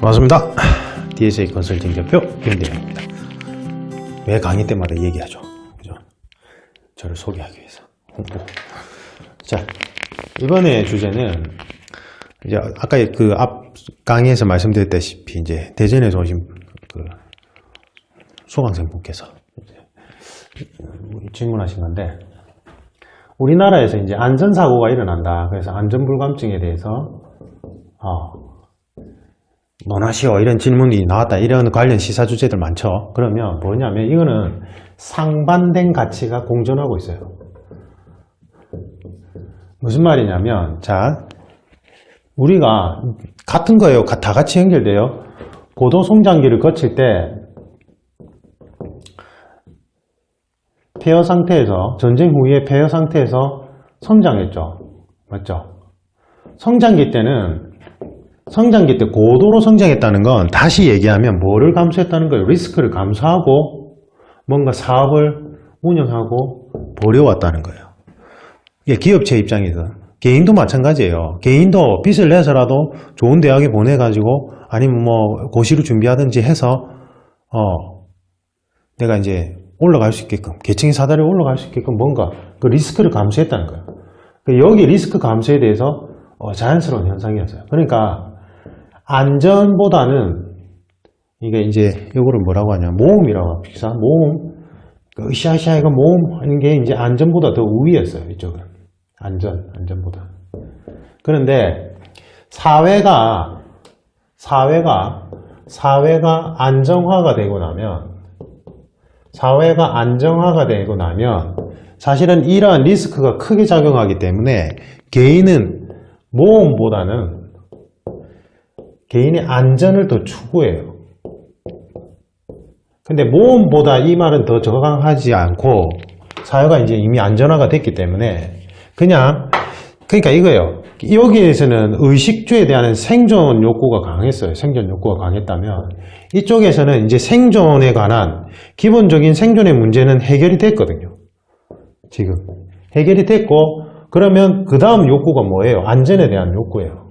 반갑습니다. DSA 컨설팅 대표 김대현입니다. 매 강의 때마다 얘기하죠. 그죠? 저를 소개하기 위해서. 홍보. 자, 이번에 주제는 이제 아까 그 앞 강의에서 말씀드렸다시피 이제 대전에서 오신 그 수강생 분께서 이제 질문하신 건데 우리나라에서 이제 안전사고가 일어난다. 그래서 안전불감증에 대해서 어, 논하시오 이런 질문이 나왔다. 이런 관련 시사 주제들 많죠. 그러면 뭐냐면 이거는 상반된 가치가 공존하고 있어요. 무슨 말이냐면 자 우리가 같은 거예요. 가- 다 같이 연결돼요. 고도 성장기를 거칠 때 폐허 상태에서 전쟁 후에 폐허 상태에서 성장했죠. 맞죠? 성장기 때는 성장기 때 고도로 성장했다는 건 다시 얘기하면 뭐를 감수했다는 거예요? 리스크를 감수하고 뭔가 사업을 운영하고 벌여왔다는 거예요. 이게 기업체 입장에서 개인도 마찬가지예요. 개인도 빚을 내서라도 좋은 대학에 보내가지고 아니면 뭐 고시를 준비하든지 해서 어 내가 이제 올라갈 수 있게끔 계층의 사다리에 올라갈 수 있게끔 뭔가 그 리스크를 감수했다는 거예요. 그 여기 리스크 감수에 대해서 어, 자연스러운 현상이었어요. 그러니까 안전보다는 이게 이제 이거를 뭐라고 하냐 모험이라고 합시다. 모험 그 으쌰으쌰 이거 모험 하는 게 이제 안전보다 더 우위였어요. 이쪽은 안전 안전보다. 그런데 사회가 사회가 사회가 안정화가 되고 나면 사회가 안정화가 되고 나면 사실은 이러한 리스크가 크게 작용하기 때문에 개인은 모험보다는 개인의 안전을 더 추구해요. 근데 모험보다 이 말은 더 적강하지 않고 사회가 이제 이미 안전화가 됐기 때문에 그냥 그러니까 이거예요. 여기에서는 의식주에 대한 생존 욕구가 강했어요. 생존 욕구가 강했다면 이쪽에서는 이제 생존에 관한 기본적인 생존의 문제는 해결이 됐거든요. 지금 해결이 됐고 그러면 그 다음 욕구가 뭐예요? 안전에 대한 욕구예요.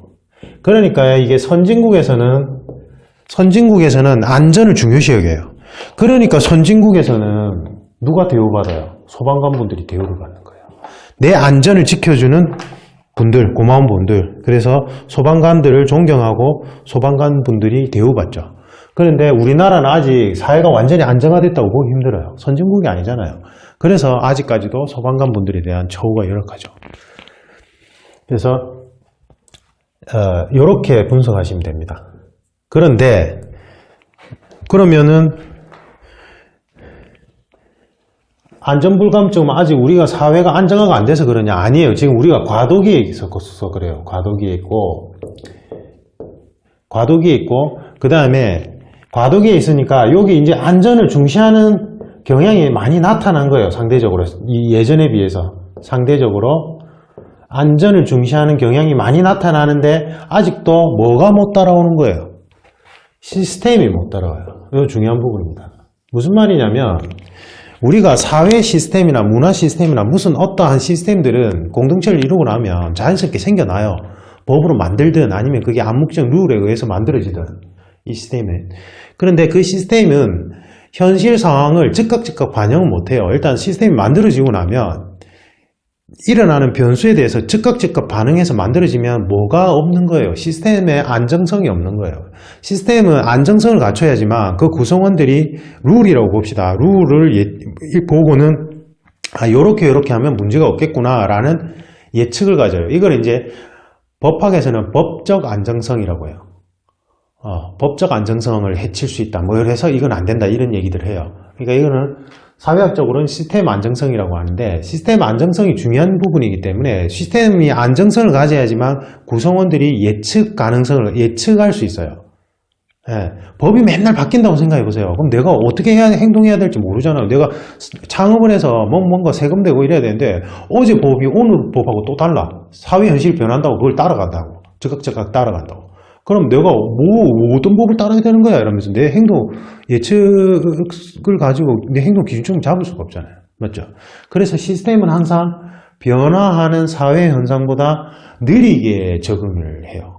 그러니까 이게 선진국에서는 선진국에서는 안전을 중요시 여겨요. 그러니까 선진국에서는 누가 대우받아요? 소방관분들이 대우를 받는 거예요. 내 안전을 지켜주는 분들, 고마운 분들. 그래서 소방관들을 존경하고 소방관분들이 대우받죠. 그런데 우리나라는 아직 사회가 완전히 안정화됐다고 보기 힘들어요. 선진국이 아니잖아요. 그래서 아직까지도 소방관분들에 대한 처우가 열악하죠. 그래서 이렇게 분석하시면 됩니다. 그런데 그러면은 안전불감증은 아직 우리가 사회가 안정화가 안 돼서 그러냐? 아니에요. 지금 우리가 과도기에 있어서 그래요. 과도기에 있고 과도기에 있고 그 다음에 과도기에 있으니까 여기 이제 안전을 중시하는 경향이 많이 나타난 거예요. 상대적으로 이 예전에 비해서 상대적으로 안전을 중시하는 경향이 많이 나타나는데 아직도 뭐가 못 따라오는 거예요? 시스템이 못 따라와요. 이거 중요한 부분입니다. 무슨 말이냐면 우리가 사회 시스템이나 문화 시스템이나 무슨 어떠한 시스템들은 공동체를 이루고 나면 자연스럽게 생겨나요. 법으로 만들든 아니면 그게 암묵적 룰에 의해서 만들어지든 이 시스템은. 그런데 그 시스템은 현실 상황을 즉각 즉각 반영을 못해요. 일단 시스템이 만들어지고 나면 일어나는 변수에 대해서 즉각 즉각 반응해서 만들어지면 뭐가 없는 거예요. 시스템의 안정성이 없는 거예요. 시스템은 안정성을 갖춰야지만 그 구성원들이 룰이라고 봅시다. 룰을 예, 보고는 아 요렇게 요렇게 하면 문제가 없겠구나 라는 예측을 가져요. 이걸 이제 법학에서는 법적 안정성이라고 해요. 어, 법적 안정성을 해칠 수 있다. 뭐 이래서 이건 안 된다 이런 얘기들 해요. 그러니까 이거는 사회학적으로는 시스템 안정성이라고 하는데 시스템 안정성이 중요한 부분이기 때문에 시스템이 안정성을 가져야지만 구성원들이 예측 가능성을 예측할 수 있어요. 예, 법이 맨날 바뀐다고 생각해 보세요. 그럼 내가 어떻게 해야 행동해야 될지 모르잖아요. 내가 창업을 해서 뭐 뭔가 세금 내고 이래야 되는데 어제 법이 오늘 법하고 또 달라. 사회 현실이 변한다고 그걸 따라간다고. 즉각즉각 따라간다고. 그럼 내가 뭐 어떤 법을 따라야 되는 거야 이러면서 내 행동 예측을 가지고 내 행동 기준점을 잡을 수가 없잖아요. 맞죠? 그래서 시스템은 항상 변화하는 사회 현상보다 느리게 적응을 해요.